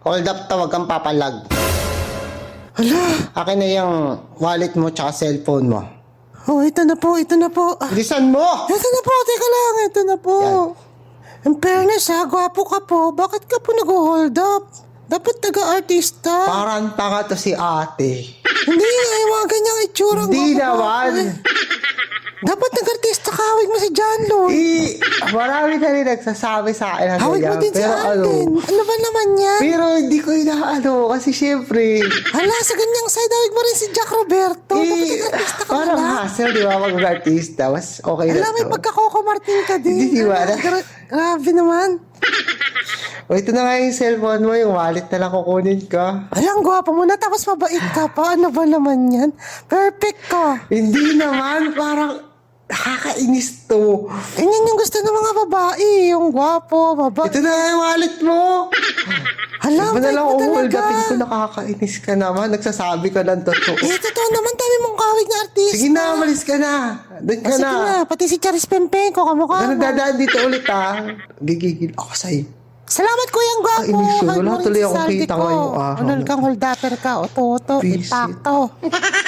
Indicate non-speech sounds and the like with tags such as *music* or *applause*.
Hold up tawag kang papalag. Hala. Akin na yung wallet mo tsaka cellphone mo. Oh, ito na po, ito na po. Ah, Bilisan mo! ito na po, teka lang, ito na po. In fairness ha, gwapo ka po. Bakit ka po nag-hold up? Dapat taga-artista. Parang tanga to si ate. Hindi, ay mga ganyang itsura. Hindi gwapo-gwapo naman. eh. Dapat nag-artista ka, hawig mo si John Lloyd. Eh, marami na rin nagsasabi sa akin na Hawig mo ganyan. din si Pero ano, Alden. Ano ba naman yan? pero hindi ko inaano kasi syempre, Hala, sa ganyang side, hawig mo rin si Jack Roberto. Eh, ka parang pala. hassle, di ba, mag-artista. Mas okay na Alam, may to. pagka-Coco Martin ka din. Hindi? Ano, gra- Grabe naman. O, ito na nga yung cellphone mo, yung wallet na lang kukunin ka. Alang gwapo mo na, tapos mabait ka pa. Ano ba naman yan? Perfect ka. Hindi naman, parang nakakainis to. Ganyan yung gusto ng mga babae. Yung gwapo, babae. Ito na nga yung wallet mo. *laughs* Hala, Di ba na lang talaga. upin ko, nakakainis ka naman. Nagsasabi ka ng totoo. Eh, totoo naman, dami mong kawig na artista. Sige na, malis ka na. Doon ka Ah, Sige na. na, pati si Charis Pempenko, kamukha Ano mo. dadaan dito ulit ha? Gigigil ako sa'yo. Salamat kuyang gwapo. Ay, inis yun. Wala tuloy akong kita ngayong araw. Ano kang hold upper ka, oto-oto, Visit. impacto. *laughs*